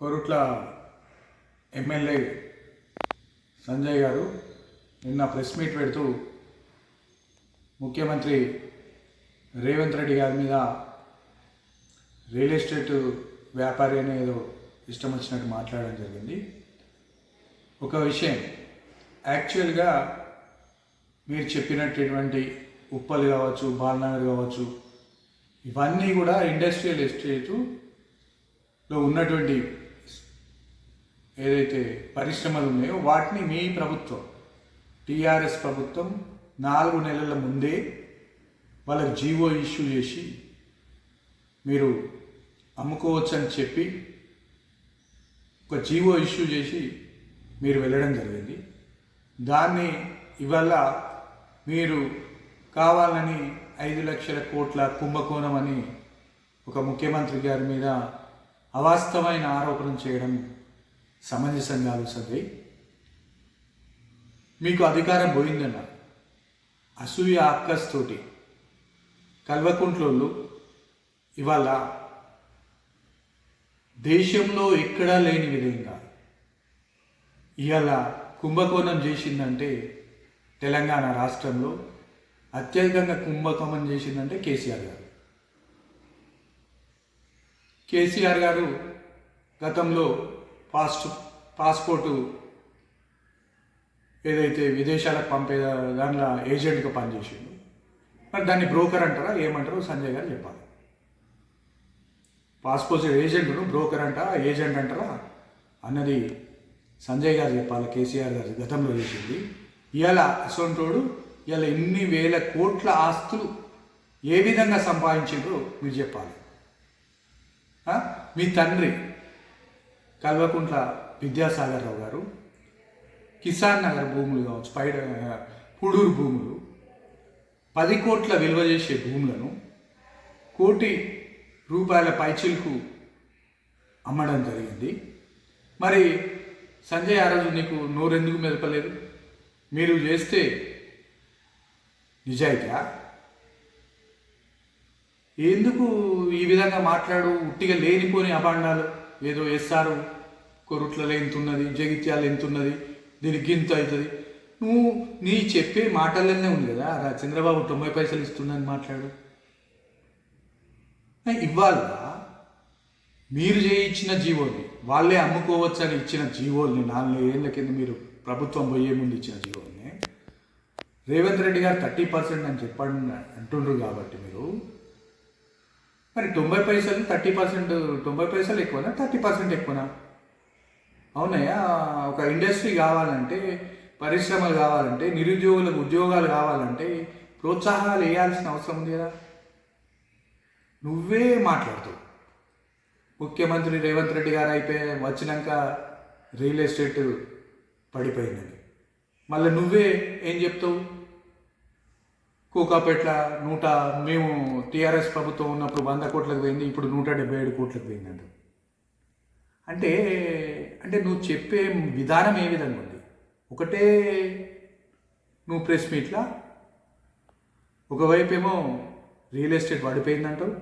Korutla MLA Sanjay గారు నిన్న press meet పెడుతూ ముఖ్యమంత్రి రేవంత్ రెడ్డి గారి మీద రియల్ ఎస్టేట్ వ్యాపారి అని ఏదో ఇష్టం వచ్చినట్టు మాట్లాడడం జరిగింది. ఒక విషయం యాక్చువల్గా మీరు చెప్పినటువంటి ఉప్పల్ కావచ్చు బాలనగర్ కావచ్చు ఇవన్నీ కూడా ఇండస్ట్రియల్ ఎస్టేటులో ఉన్నటువంటి ఏదైతే పరిశ్రమలు ఉన్నాయో వాటిని మీ ప్రభుత్వం టీఆర్ఎస్ ప్రభుత్వం నాలుగు నెలల ముందే వాళ్ళకి జీవో ఇష్యూ చేసి మీరు అమ్ముకోవచ్చని చెప్పి ఒక జీవో ఇష్యూ చేసి మీరు వెళ్ళడం జరిగింది. దాన్ని ఇవాళ మీరు కావాలని ఐదు లక్షల కోట్ల కుంభకోణం అని ఒక ముఖ్యమంత్రి గారి మీద అవాస్తవమైన ఆరోపణ చేయడం సమంజసంగా సరే మీకు అధికారం పోయిందన్న. అసూయ అక్కస్ తోటి కల్వకుంట్లోళ్ళు ఇవాళ దేశంలో ఎక్కడా లేని విధంగా ఇవాళ కుంభకోణం చేసిందంటే తెలంగాణ రాష్ట్రంలో అత్యధికంగా కుంభకోణం చేసిందంటే కేసీఆర్ గారు. కేసీఆర్ గారు గతంలో పాస్ట్ పాస్పోర్టు ఏదైతే విదేశాలకు పంపే దానిలో ఏజెంట్గా పనిచేసిండు. మరి దాన్ని బ్రోకర్ అంటారా? ఏమంటారో సంజయ్ గారు చెప్పాలి. పాస్పోర్ట్ ఏజెంట్ను బ్రోకర్ అంటారా ఏజెంట్ అంటారా? అన్నది సంజయ్ గారు చెప్పాలి. కేసీఆర్ గారు గతంలో చేసింది. ఇవాళ అసొంటోడు ఇవాళ ఎన్ని వేల కోట్ల ఆస్తులు ఏ విధంగా సంపాదించారో మీరు చెప్పాలి. మీ తండ్రి కల్వకుంట్ల విద్యాసాగర్రావు గారు కిసాన్ నగర్ భూములు కావచ్చు పైడ పుడూరు భూములు పది కోట్ల విలువ చేసే భూములను కోటి రూపాయల పైచిల్కు అమ్మడం జరిగింది. మరి సంజయ్ ఆ రోజు నీకు నోరెందుకు మెదపలేదు? మీరు చేస్తే నిజాయితీయా? ఎందుకు ఈ విధంగా మాట్లాడు? ఉట్టిగా లేనిపోని అభాండాలు? ఏదో ఎస్ఆర్ కొరుట్లలో ఎంత ఉన్నది జగిత్యాల ఎంత ఉన్నది దీనికి ఇంత అవుతుంది. నువ్వు నీ చెప్పే మాటలనే ఉంది కదా. రా చంద్రబాబు తొంభై పైసలు ఇస్తుందని మాట్లాడు. ఇవ్వాలి? మీరు చేయించిన జీవోని వాళ్ళే అమ్ముకోవచ్చు అని ఇచ్చిన జీవోల్ని నాలుగు ఏళ్ళ కింద మీరు ప్రభుత్వం పోయే ముందు ఇచ్చిన జీవోల్ని. రేవంత్ రెడ్డి గారు థర్టీ పర్సెంట్ అని చెప్పండి అంటుండ్రు కాబట్టి మీరు. మరి తొంభై పైసలు థర్టీ పర్సెంట్ తొంభై పైసలు ఎక్కువనా? థర్టీ పర్సెంట్ ఎక్కువనా? అవునయ్యా ఒక ఇండస్ట్రీ కావాలంటే పరిశ్రమలు కావాలంటే నిరుద్యోగులకు ఉద్యోగాలు కావాలంటే ప్రోత్సాహాలు వేయాల్సిన అవసరం ఉంది కదా. నువ్వే మాట్లాడుతావు. ముఖ్యమంత్రి రేవంత్ రెడ్డి గారు అయిపోయి వచ్చినాక రియల్ ఎస్టేట్ పడిపోయిందని మళ్ళీ నువ్వే ఏం చెప్తావు? కూకాపేట్ల నూట మేము టీఆర్ఎస్ ప్రభుత్వం ఉన్నప్పుడు వంద కోట్లకు పోయింది ఇప్పుడు నూట డెబ్బై ఏడు కోట్లకు పోయిందంట అంటే అంటే నువ్వు చెప్పే విధానం ఏ విధంగా ఉంది? ఒకటే నువ్వు ప్రెస్ మీట్లా? ఒకవైపు ఏమో రియల్ ఎస్టేట్ పడిపోయిందంటావు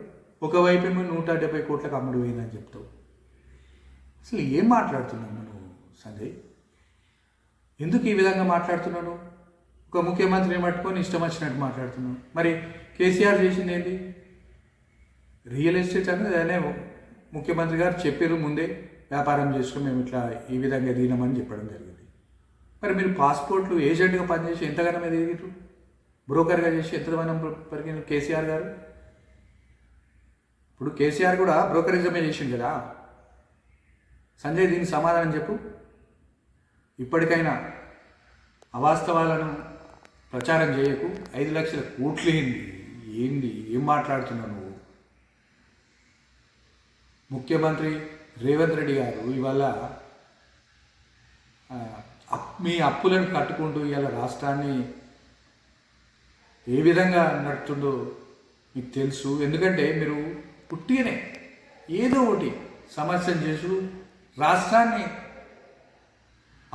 ఒకవైపు ఏమో నూట డెబ్బై కోట్లకు అమ్ముడు పోయిందని చెప్తావు. అసలు ఏం మాట్లాడుతున్నావు నువ్వు సంజయ్? ఎందుకు ఈ విధంగా మాట్లాడుతున్నాను ఒక ముఖ్యమంత్రిని పట్టుకొని ఇష్టం వచ్చినట్టు మాట్లాడుతున్నాం మరి కేసీఆర్ చేసింది ఏంటి? రియల్ ఎస్టేట్ అనేది అనే ముఖ్యమంత్రి గారు చెప్పారు ముందే వ్యాపారం చేసుకుని మేము ఇట్లా ఈ విధంగా ఎదిగినామని చెప్పడం జరిగింది. మరి మీరు పాస్పోర్ట్లు ఏజెంట్గా పనిచేసి ఎంతగానో ఎదిగారు బ్రోకర్గా చేసి ఎంతగానో పెరిగిన కేసీఆర్ గారు? ఇప్పుడు కేసీఆర్ కూడా బ్రోకరిజమే చేసింది కదా. సంజయ్ దీనికి సమాధానం చెప్పు. ఇప్పటికైనా అవాస్తవాలను ప్రచారం చేయకు. ఐదు లక్షల కోట్లు ఏంది? ఏంది? ఏం మాట్లాడుతున్నావు నువ్వు? ముఖ్యమంత్రి రేవంత్ రెడ్డి గారు ఇవాళ అప్- మీ అప్పులను కట్టుకుంటూ ఇవాళ రాష్ట్రాన్ని ఏ విధంగా నడుతుందో మీకు తెలుసు. ఎందుకంటే మీరు పుట్టినే ఏదో ఒకటి సమస్యను చేసు రాష్ట్రాన్ని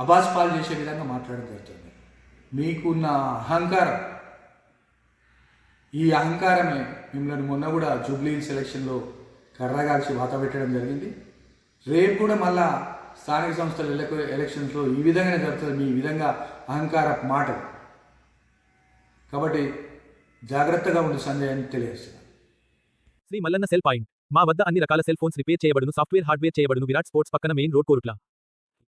అబాస్పాలు చేసే విధంగా మాట్లాడడం జరుగుతుంది. మీకున్న అహంకారం. ఈ అహంకారమే మిమ్మల్ని మొన్న కూడా జూబ్లీ సెలక్షన్లో కర్రగాల్చి వాత పెట్టడం జరిగింది. రేపు కూడా మళ్ళా స్థానిక సంస్థల ఎలక్షన్స్లో ఈ విధంగానే జరుగుతుంది. మీ ఈ విధంగా అహంకార మాట. కాబట్టి జాగ్రత్తగా ఉండి సంజయ్ అని తెలియజేస్తున్నాను. Sri Mallanna cell point. మా వద్ద అన్ని రకాల సెల్ ఫోన్స్ రిపేర్ చేయబడును సాఫ్ట్వేర్ హార్డ్వేర్ చేయబడును విరాట్ స్పోర్ట్స్ పక్కన మెయిన్ రోడ్ కోరుట్ల.